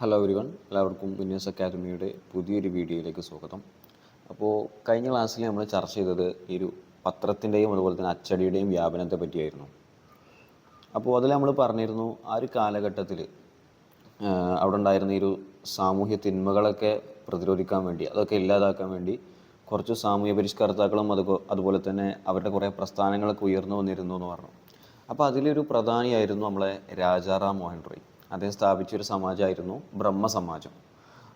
Hello everyone എല്ലാവർക്കും വിന്യാസ് അക്കാദമിയുടെ പുതിയൊരു വീഡിയോയിലേക്ക് സ്വാഗതം. അപ്പോൾ കഴിഞ്ഞ ക്ലാസ്സിൽ നമ്മൾ ചർച്ച ചെയ്തത് ഈ ഒരു പത്രത്തിന്റെയും അതുപോലെ തന്നെ അച്ചടിയുടെയും വ്യാപനത്തെ പറ്റിയായിരുന്നു. അപ്പോൾ അതിൽ നമ്മൾ പറഞ്ഞിരുന്നു ആ ഒരു കാലഘട്ടത്തിൽ അവിടെ ഉണ്ടായിരുന്ന ഈ ഒരു സാമൂഹ്യ തിന്മകളൊക്കെ പ്രതിരോധിക്കാൻ വേണ്ടി അതൊക്കെ ഇല്ലാതാക്കാൻ വേണ്ടി കുറച്ച് സാമൂഹ്യ പരിഷ്കർത്താക്കളും അത് അതുപോലെ തന്നെ അവരുടെ കുറേ പ്രസ്ഥാനങ്ങളൊക്കെ ഉയർന്നു വന്നിരുന്നു എന്ന് പറഞ്ഞു. അപ്പോൾ അതിലൊരു പ്രധാനിയായിരുന്നു നമ്മളെ രാജാറാം മോഹൻ റോയ് അദ്ദേഹം സ്ഥാപിച്ച ഒരു സമാജമായിരുന്നു ബ്രഹ്മസമാജം.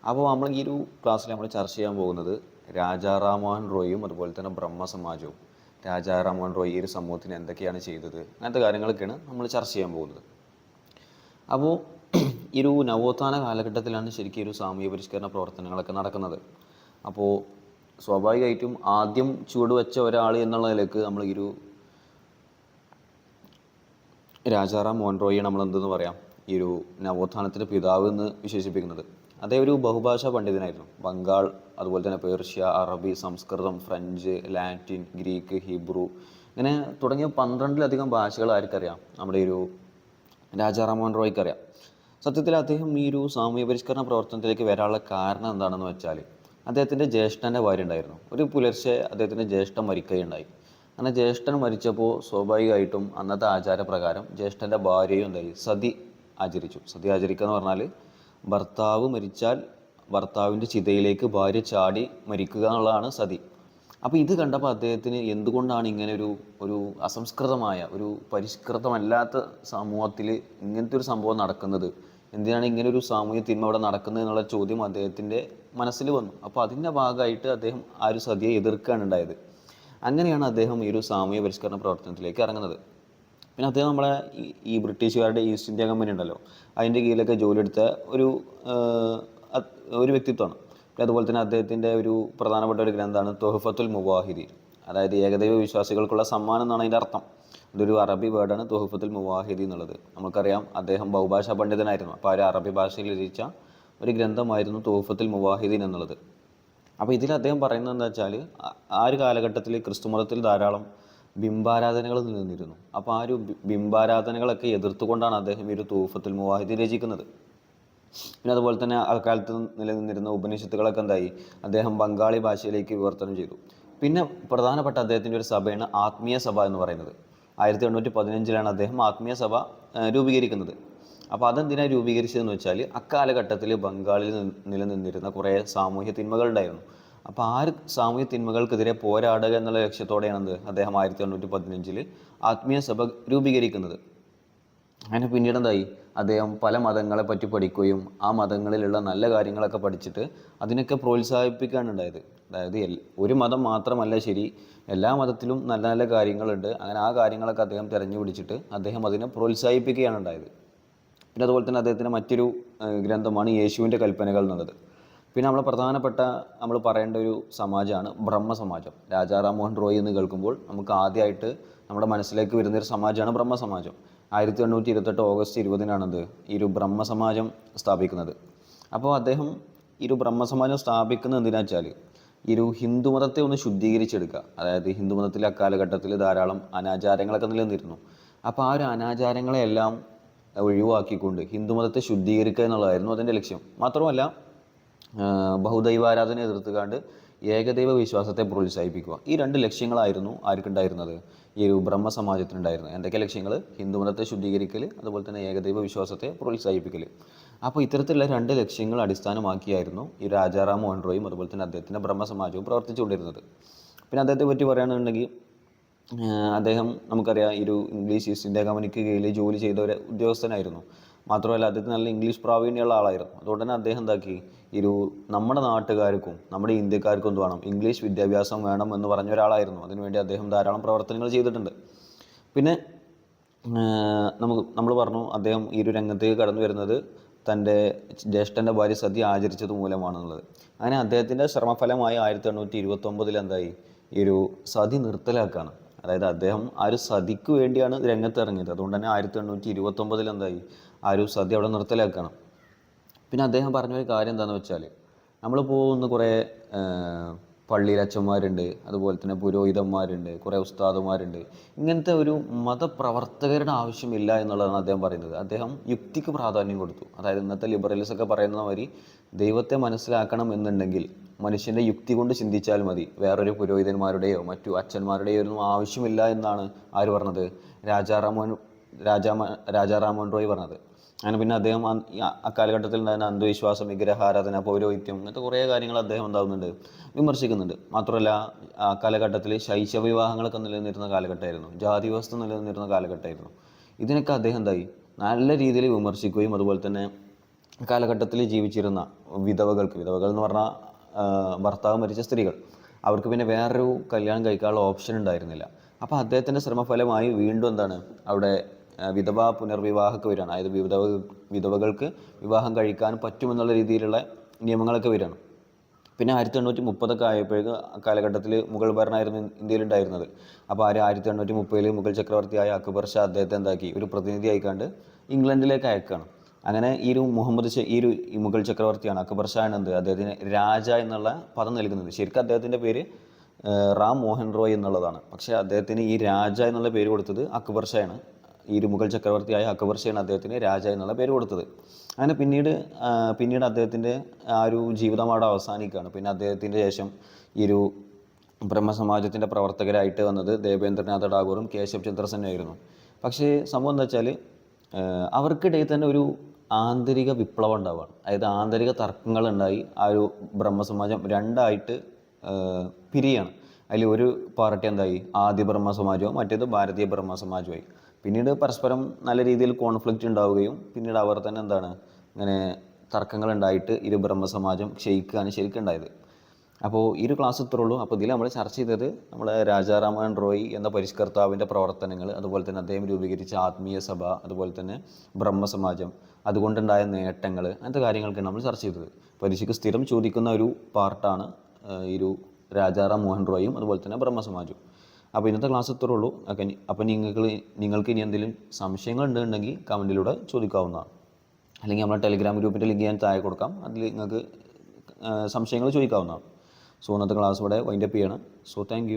അപ്പോൾ നമ്മൾ ഈ ഒരു ക്ലാസ്സിൽ നമ്മൾ ചർച്ച ചെയ്യാൻ പോകുന്നത് രാജാറാം മോഹൻ റോയും അതുപോലെ തന്നെ ബ്രഹ്മസമാജവും. രാജാറാം മോഹൻ റോയ് ഈ ഒരു സമൂഹത്തിന് എന്തൊക്കെയാണ് ചെയ്തത്? അങ്ങനത്തെ കാര്യങ്ങളൊക്കെയാണ് നമ്മൾ ചർച്ച ചെയ്യാൻ പോകുന്നത്. അപ്പോൾ ഈ ഒരു നവോത്ഥാന കാലഘട്ടത്തിലാണ് ശരിക്കും ഒരു സാമൂഹ്യ പരിഷ്കരണ പ്രവർത്തനങ്ങളൊക്കെ നടക്കുന്നത്. അപ്പോൾ സ്വാഭാവികമായിട്ടും ആദ്യം ചുവട് വെച്ച ഒരാൾ എന്നുള്ള നിലയ്ക്ക് നമ്മൾ ഈ ഒരു രാജാറാം മോഹൻ റോയിയെ നമ്മൾ എന്തെന്ന് പറയാം? ഈ ഒരു നവോത്ഥാനത്തിന്റെ പിതാവ് എന്ന് വിശേഷിപ്പിക്കുന്നത്. അദ്ദേഹം ഒരു ബഹുഭാഷാ പണ്ഡിതനായിരുന്നു. ബംഗാൾ അതുപോലെ തന്നെ പേർഷ്യ അറബി സംസ്കൃതം ഫ്രഞ്ച് ലാറ്റിൻ ഗ്രീക്ക് ഹിബ്രു ഇങ്ങനെ തുടങ്ങിയ പന്ത്രണ്ടിലധികം ഭാഷകൾ ആർക്കറിയാം. നമ്മുടെ ഒരു രാജാറാം മോഹൻ റോയ്ക്ക് അറിയാം സത്യത്തിൽ അദ്ദേഹം ഈ ഒരു സാമൂഹ്യ പരിഷ്കരണ പ്രവർത്തനത്തിലേക്ക് വരാനുള്ള കാരണം എന്താണെന്ന് വെച്ചാൽ അദ്ദേഹത്തിന്റെ ജ്യേഷ്ഠന്റെ ഭാര്യ ഉണ്ടായിരുന്നു ഒരു പുലർച്ചെ അദ്ദേഹത്തിന്റെ ജ്യേഷ്ഠൻ മരിക്കുകയുണ്ടായി. അങ്ങനെ ജ്യേഷ്ഠൻ മരിച്ചപ്പോൾ സ്വാഭാവികമായിട്ടും അന്നത്തെ ആചാരപ്രകാരം ജ്യേഷ്ഠന്റെ ഭാര്യയും എന്തായി? സതി ആചരിച്ചു. സദ്യ ആചരിക്കുക എന്ന് പറഞ്ഞാൽ ഭർത്താവ് മരിച്ചാൽ ഭർത്താവിന്റെ ചിതയിലേക്ക് ഭാര്യ ചാടി മരിക്കുക എന്നുള്ളതാണ് സതി. അപ്പോൾ ഇത് കണ്ടപ്പോൾ അദ്ദേഹത്തിന് എന്തുകൊണ്ടാണ് ഇങ്ങനെ ഒരു ഒരു അസംസ്കൃതമായ ഒരു പരിഷ്കൃതമല്ലാത്ത സമൂഹത്തിൽ ഇങ്ങനത്തെ ഒരു സംഭവം നടക്കുന്നത്? എന്തിനാണ് ഇങ്ങനെ ഒരു സാമൂഹ്യ തിന്മ അവിടെ നടക്കുന്നത് എന്നുള്ള ചോദ്യം അദ്ദേഹത്തിന്റെ മനസ്സിൽ വന്നു. അപ്പോൾ അതിന്റെ ഭാഗമായിട്ട് അദ്ദേഹം ആ ഒരു സതിയെ എതിർക്കുകയാണ് ഉണ്ടായത്. അങ്ങനെയാണ് അദ്ദേഹം ഈ ഒരു സാമൂഹ്യ പരിഷ്കരണ പ്രവർത്തനത്തിലേക്ക് ഇറങ്ങുന്നത്. പിന്നെ അദ്ദേഹം നമ്മളെ ഈ- ബ്രിട്ടീഷുകാരുടെ ഈസ്റ്റ് ഇന്ത്യ കമ്പനി ഉണ്ടല്ലോ. അതിന്റെ കീഴിലൊക്കെ ജോലി എടുത്ത ഒരു ഒരു വ്യക്തിത്വമാണ്. പിന്നെ അതുപോലെ തന്നെ അദ്ദേഹത്തിന്റെ ഒരു പ്രധാനപ്പെട്ട ഒരു ഗ്രന്ഥമാണ് തൊഹഫത്തുൽ മുവാഹിദി അതായത് ഏകദൈവ വിശ്വാസികൾക്കുള്ള സമ്മാനം എന്നാണ് അതിന്റെ അർത്ഥം. ഇതൊരു അറബി വേർഡാണ് തൊഹഫത്തുൽ മുവാഹിദി എന്നുള്ളത്. നമുക്കറിയാം അദ്ദേഹം ബഹുഭാഷാ പണ്ഡിതനായിരുന്നു. അപ്പോൾ ഒരു അറബി ഭാഷയിൽ രചിച്ച ഒരു ഗ്രന്ഥമായിരുന്നു തൊഹഫത്തുൽ മുവാഹിദീൻ എന്നുള്ളത്. അപ്പോൾ ഇതിൽ അദ്ദേഹം പറയുന്നത് എന്താ വെച്ചാൽ ആ ഒരു കാലഘട്ടത്തിൽ ക്രിസ്തുമതത്തിൽ ധാരാളം ബിംബാരാധനകൾ നിന്നിരുന്നു. അപ്പോൾ ആ ഒരു ബിംബാരാധനകളൊക്കെ എതിർത്തുകൊണ്ടാണ് അദ്ദേഹം ഈ ഒരു തൂഫത്തുൽ മുവാഹിദി രചിക്കുന്നത്. പിന്നെ അതുപോലെ തന്നെ അക്കാലത്ത് നിലനിന്നിരുന്ന ഉപനിഷത്തുകളൊക്കെ എന്തായി? അദ്ദേഹം ബംഗാളി ഭാഷയിലേക്ക് വിവർത്തനം ചെയ്തു. പിന്നെ പ്രധാനപ്പെട്ട അദ്ദേഹത്തിന്റെ ഒരു സഭയാണ് ആത്മീയ സഭ എന്ന് പറയുന്നത്. ആയിരത്തി എണ്ണൂറ്റി പതിനഞ്ചിലാണ് അദ്ദേഹം ആത്മീയ സഭ രൂപീകരിക്കുന്നത്. അപ്പോൾ അതെന്തിനാണ് രൂപീകരിച്ചതെന്ന് വെച്ചാൽ അക്കാലഘട്ടത്തിൽ ബംഗാളിൽ നിലനിന്നിരുന്ന കുറേ സാമൂഹ്യ തിന്മകളുണ്ടായിരുന്നു. അപ്പോൾ ആ ഒരു സാമൂഹ്യ തിന്മകൾക്കെതിരെ പോരാടുക എന്നുള്ള ലക്ഷ്യത്തോടെയാണ് അത് അദ്ദേഹം ആയിരത്തി എണ്ണൂറ്റി പതിനഞ്ചിൽ ആത്മീയ സഭ രൂപീകരിക്കുന്നത്. അങ്ങനെ പിന്നീട് എന്തായി? അദ്ദേഹം പല മതങ്ങളെ പറ്റി പഠിക്കുകയും ആ മതങ്ങളിലുള്ള നല്ല കാര്യങ്ങളൊക്കെ പഠിച്ചിട്ട് അതിനൊക്കെ പ്രോത്സാഹിപ്പിക്കുകയാണ് ഉണ്ടായത്. അതായത് ഒരു മതം മാത്രമല്ല ശരി എല്ലാ മതത്തിലും നല്ല നല്ല കാര്യങ്ങളുണ്ട്. അങ്ങനെ ആ കാര്യങ്ങളൊക്കെ അദ്ദേഹം തിരഞ്ഞു പിടിച്ചിട്ട് അദ്ദേഹം അതിനെ പ്രോത്സാഹിപ്പിക്കുകയാണ് ഉണ്ടായത്. പിന്നെ അതുപോലെ തന്നെ അദ്ദേഹത്തിന്റെ മറ്റൊരു ഗ്രന്ഥമാണ് യേശുവിന്റെ കൽപ്പനകൾ എന്നുള്ളത്. പിന്നെ നമ്മൾ പ്രധാനപ്പെട്ട നമ്മൾ പറയേണ്ട ഒരു സമാജമാണ് ബ്രഹ്മസമാജം. രാജാറാം മോഹൻ റോയ് എന്ന് കേൾക്കുമ്പോൾ നമുക്ക് ആദ്യമായിട്ട് നമ്മുടെ മനസ്സിലേക്ക് വരുന്നൊരു സമാജമാണ് ബ്രഹ്മസമാജം. ആയിരത്തി എണ്ണൂറ്റി ഇരുപത്തെട്ട് ഓഗസ്റ്റ് ഇരുപതിനാണത് ഈ ഒരു ബ്രഹ്മസമാജം സ്ഥാപിക്കുന്നത്. അപ്പോൾ അദ്ദേഹം ഈ ഒരു ബ്രഹ്മ സമാജം സ്ഥാപിക്കുന്നത് എന്തിനാ വെച്ചാൽ ഈ ഒരു ഹിന്ദുമതത്തെ ഒന്ന് ശുദ്ധീകരിച്ചെടുക്കുക. അതായത് ഹിന്ദുമതത്തിലെ അക്കാലഘട്ടത്തിൽ ധാരാളം അനാചാരങ്ങളൊക്കെ നിലനിന്നിരുന്നു. അപ്പോൾ ആ ഒരു അനാചാരങ്ങളെല്ലാം ഒഴിവാക്കിക്കൊണ്ട് ഹിന്ദുമതത്തെ ശുദ്ധീകരിക്കുക എന്നുള്ളതായിരുന്നു അതിന്റെ ലക്ഷ്യം. മാത്രമല്ല ബഹുദൈവാരാധന എതിർത്തുകാണ്ട് ഏകദൈവ വിശ്വാസത്തെ പ്രോത്സാഹിപ്പിക്കുക. ഈ രണ്ട് ലക്ഷ്യങ്ങളായിരുന്നു ആർക്കുണ്ടായിരുന്നത്? ഈ ഒരു ബ്രഹ്മ സമാജത്തിനുണ്ടായിരുന്നത് എന്തൊക്കെ ലക്ഷ്യങ്ങൾ ഹിന്ദുമതത്തെ ശുദ്ധീകരിക്കൽ അതുപോലെ തന്നെ ഏകദൈവ വിശ്വാസത്തെ പ്രോത്സാഹിപ്പിക്കൽ അപ്പോൾ ഇത്തരത്തിലുള്ള രണ്ട് ലക്ഷ്യങ്ങൾ അടിസ്ഥാനമാക്കിയായിരുന്നു ഈ രാജാറാം മോഹൻ റോയും അതുപോലെ തന്നെ അദ്ദേഹത്തിന്റെ ബ്രഹ്മസമാജവും പ്രവർത്തിച്ചുകൊണ്ടിരുന്നത്. പിന്നെ അദ്ദേഹത്തെ പറ്റി പറയുകയാണെന്നുണ്ടെങ്കിൽ അദ്ദേഹം നമുക്കറിയാം ഈ ഒരു ഇംഗ്ലീഷ് ഈസ്റ്റ് ഇന്ത്യ കമ്പനിക്ക് കീഴിൽ ജോലി ചെയ്ത ഒരു ഉദ്യോഗസ്ഥനായിരുന്നു. മാത്രമല്ല അദ്ദേഹത്തിന് നല്ല ഇംഗ്ലീഷ് പ്രാവീണ്യമുള്ള ആളായിരുന്നു. അതുകൊണ്ട് തന്നെ അദ്ദേഹം എന്താക്കി? ഒരു നമ്മുടെ നാട്ടുകാർക്കും നമ്മുടെ ഇന്ത്യക്കാർക്കും എന്ത് വേണം? ഇംഗ്ലീഷ് വിദ്യാഭ്യാസം വേണം എന്ന് പറഞ്ഞ ഒരാളായിരുന്നു. അതിനുവേണ്ടി അദ്ദേഹം ധാരാളം പ്രവർത്തനങ്ങൾ ചെയ്തിട്ടുണ്ട്. പിന്നെ നമുക്ക് നമ്മൾ പറഞ്ഞു അദ്ദേഹം ഈ ഒരു രംഗത്തേക്ക് കടന്നു വരുന്നത് തന്റെ ജ്യേഷ്ഠന്റെ ഭാര്യ സതി ആചരിച്ചത് മൂലമാണെന്നുള്ളത്. അങ്ങനെ അദ്ദേഹത്തിന്റെ ശ്രമഫലമായി ആയിരത്തി എണ്ണൂറ്റി ഇരുപത്തൊമ്പതിൽ എന്തായി? ഈ ഒരു സതി നിർത്തലാക്കാണ്. അതായത് അദ്ദേഹം ആ ഒരു സതിക്ക് വേണ്ടിയാണ് രംഗത്ത് ഇറങ്ങിയത് അതുകൊണ്ട് തന്നെ ആയിരത്തി എണ്ണൂറ്റി ഇരുപത്തൊമ്പതിൽ എന്തായി? ആ ഒരു സതി അവിടെ നിർത്തലാക്കുകയാണ് പിന്നെ അദ്ദേഹം പറഞ്ഞൊരു കാര്യം എന്താണെന്ന് വെച്ചാൽ നമ്മൾ പോകുന്ന കുറേ പള്ളിയിൽ അച്ഛന്മാരുണ്ട് അതുപോലെ തന്നെ പുരോഹിതന്മാരുണ്ട് കുറേ ഉസ്താദന്മാരുണ്ട് ഇങ്ങനത്തെ ഒരു മതപ്രവർത്തകരുടെ ആവശ്യമില്ല എന്നുള്ളതാണ് അദ്ദേഹം പറയുന്നത്. അദ്ദേഹം യുക്തിക്ക് പ്രാധാന്യം കൊടുത്തു. അതായത് ഇന്നത്തെ ലിബറലിസ് ഒക്കെ പറയുന്ന മാതിരി ദൈവത്തെ മനസ്സിലാക്കണം എന്നുണ്ടെങ്കിൽ മനുഷ്യന്റെ യുക്തി കൊണ്ട് ചിന്തിച്ചാൽ മതി. വേറൊരു പുരോഹിതന്മാരുടെയോ മറ്റു അച്ഛന്മാരുടെയോ ഒന്നും ആവശ്യമില്ല എന്നാണ് ആര് പറഞ്ഞത്? രാജാറാമോൻ രാജാ രാജാറാമോൻ റോയ് പറഞ്ഞത്. അങ്ങനെ പിന്നെ അദ്ദേഹം അക്കാലഘട്ടത്തിൽ ഉണ്ടായിരുന്ന അന്ധവിശ്വാസം വിഗ്രഹാരാധന പൗരോഹിത്യം ഇങ്ങനത്തെ കുറേ കാര്യങ്ങൾ അദ്ദേഹം എന്താകുന്നുണ്ട് വിമർശിക്കുന്നുണ്ട്. മാത്രമല്ല ആ കാലഘട്ടത്തിൽ ശൈശവ വിവാഹങ്ങളൊക്കെ നിലനിന്നിരുന്ന കാലഘട്ടമായിരുന്നു ജാതി വ്യവസ്ഥ നിലനിന്നിരുന്ന കാലഘട്ടമായിരുന്നു. ഇതിനൊക്കെ അദ്ദേഹം എന്തായി? നല്ല രീതിയിൽ വിമർശിക്കുകയും അതുപോലെ തന്നെ കാലഘട്ടത്തിൽ ജീവിച്ചിരുന്ന വിധവകൾക്ക് വിധവകൾ എന്ന് പറഞ്ഞാൽ ഭർത്താവ് മരിച്ച സ്ത്രീകൾ അവർക്ക് പിന്നെ വേറൊരു കല്യാണം കഴിക്കാനുള്ള ഓപ്ഷൻ ഉണ്ടായിരുന്നില്ല. അപ്പോൾ അദ്ദേഹത്തിന്റെ ശ്രമഫലമായി വീണ്ടും എന്താണ്? അവിടെ വിധവ പുനർവിവാഹമൊക്കെ വരികയാണ്. അതായത് വിധവ വിധവകൾക്ക് വിവാഹം കഴിക്കാൻ പറ്റുമെന്നുള്ള രീതിയിലുള്ള നിയമങ്ങളൊക്കെ വരികയാണ്. പിന്നെ ആയിരത്തി എണ്ണൂറ്റി മുപ്പതൊക്കെ ആയപ്പോഴേക്ക് കാലഘട്ടത്തിൽ മുഗൾ ഭരണമായിരുന്നു ഇന്ത്യയിൽ ഉണ്ടായിരുന്നത് അപ്പോൾ ആര് ആയിരത്തി എണ്ണൂറ്റി മുപ്പതിൽ മുഗൾ ചക്രവർത്തിയായ അക്ബർ ഷാ അദ്ദേഹത്തെ എന്താക്കി? ഒരു പ്രതിനിധി ആയിക്കാണ്ട് ഇംഗ്ലണ്ടിലേക്ക് അയക്കുകയാണ് അങ്ങനെ ഈ ഒരു മുഹമ്മദ് ഷാ ഈ ഒരു മുഗൾ ചക്രവർത്തിയാണ് അക്ബർ ഷാ എന്നത് അദ്ദേഹത്തിന് രാജ എന്നുള്ള പദം നൽകുന്നത്. ശരിക്കും അദ്ദേഹത്തിന്റെ പേര് റാം മോഹൻ റോയ് എന്നുള്ളതാണ്. പക്ഷേ അദ്ദേഹത്തിന് ഈ രാജ എന്നുള്ള പേര് കൊടുത്തത് അക്ബർ ഷായാണ്. ഈ ഒരു മുഗൾ ചക്രവർത്തിയായ അക്ബർ ഷെയാണ് അദ്ദേഹത്തിന് രാജ എന്നുള്ള പേര് കൊടുത്തത്. അങ്ങനെ പിന്നീട് പിന്നീട് അദ്ദേഹത്തിന്റെ ആ ഒരു ജീവിതം അവിടെ അവസാനിക്കുകയാണ്. പിന്നെ അദ്ദേഹത്തിന്റെ ശേഷം ഈ ഒരു ബ്രഹ്മസമാജത്തിന്റെ പ്രവർത്തകരായിട്ട് വന്നത് ദേവേന്ദ്രനാഥ ടാഗോറും കേശവ് ചന്ദ്ര സെന്നുമായിരുന്നു പക്ഷേ സംഭവം എന്താ വെച്ചാൽ അവർക്കിടയിൽ തന്നെ ഒരു ആന്തരിക വിപ്ലവം ഉണ്ടാവുകയാണ്. അതായത് ആന്തരിക തർക്കങ്ങളുണ്ടായി ആ ഒരു ബ്രഹ്മസമാജം രണ്ടായിട്ട് പിരിയാണ്. അതിൽ ഒരു പാർട്ടി എന്തായി? ആദ്യ ബ്രഹ്മസമാജവും മറ്റേത് ഭാരതീയ ബ്രഹ്മ സമാജമായി പിന്നീട് പരസ്പരം നല്ല രീതിയിൽ കോൺഫ്ലിക്റ്റ് ഉണ്ടാവുകയും പിന്നീട് അവർ തന്നെ എന്താണ് ഇങ്ങനെ തർക്കങ്ങൾ ഉണ്ടായിട്ട് ഇരു ബ്രഹ്മസമാജം ക്ഷയിക്കുകയാണ് ശരിക്കും ഉണ്ടായത്. അപ്പോൾ ഈ ഒരു ക്ലാസ് ഇത്രേ ഉള്ളൂ. അപ്പോൾ ഇതിൽ നമ്മൾ ചർച്ച ചെയ്തത് നമ്മൾ രാജാറാമൻ റോയ് എന്ന പരിഷ്കർത്താവിന്റെ പ്രവർത്തനങ്ങൾ അതുപോലെ തന്നെ അദ്ദേഹം രൂപീകരിച്ച ആത്മീയ സഭ അതുപോലെ തന്നെ ബ്രഹ്മസമാജം അതുകൊണ്ടുണ്ടായ നേട്ടങ്ങൾ അങ്ങനത്തെ കാര്യങ്ങളൊക്കെ നമ്മൾ ചർച്ച ചെയ്തത്. പരീക്ഷയ്ക്ക് സ്ഥിരം ചോദിക്കുന്ന ഒരു പാർട്ടാണ് ഇരു രാജാറാം മോഹൻ റോയും അതുപോലെ തന്നെ ബ്രഹ്മസമാജവും. അപ്പോൾ ഇന്നത്തെ ക്ലാസ് ഇത്രേ ഉള്ളൂ. അപ്പോൾ നിങ്ങൾക്ക് നിങ്ങൾക്ക് ഇനി എന്തെങ്കിലും സംശയങ്ങൾ ഉണ്ടെന്നുണ്ടെങ്കിൽ കമന്റിലൂടെ ചോദിക്കാവുന്നതാണ്. അല്ലെങ്കിൽ നമ്മുടെ ടെലിഗ്രാം ഗ്രൂപ്പിന്റെ ലിങ്ക് ഞാൻ താഴെ കൊടുക്കാം. അതിൽ നിങ്ങൾക്ക് സംശയങ്ങൾ ചോദിക്കാവുന്നതാണ്. സോ ഇന്നത്തെ ക്ലാസ് ഇവിടെ വൈൻഡപ്പ് ചെയ്യണം. So thank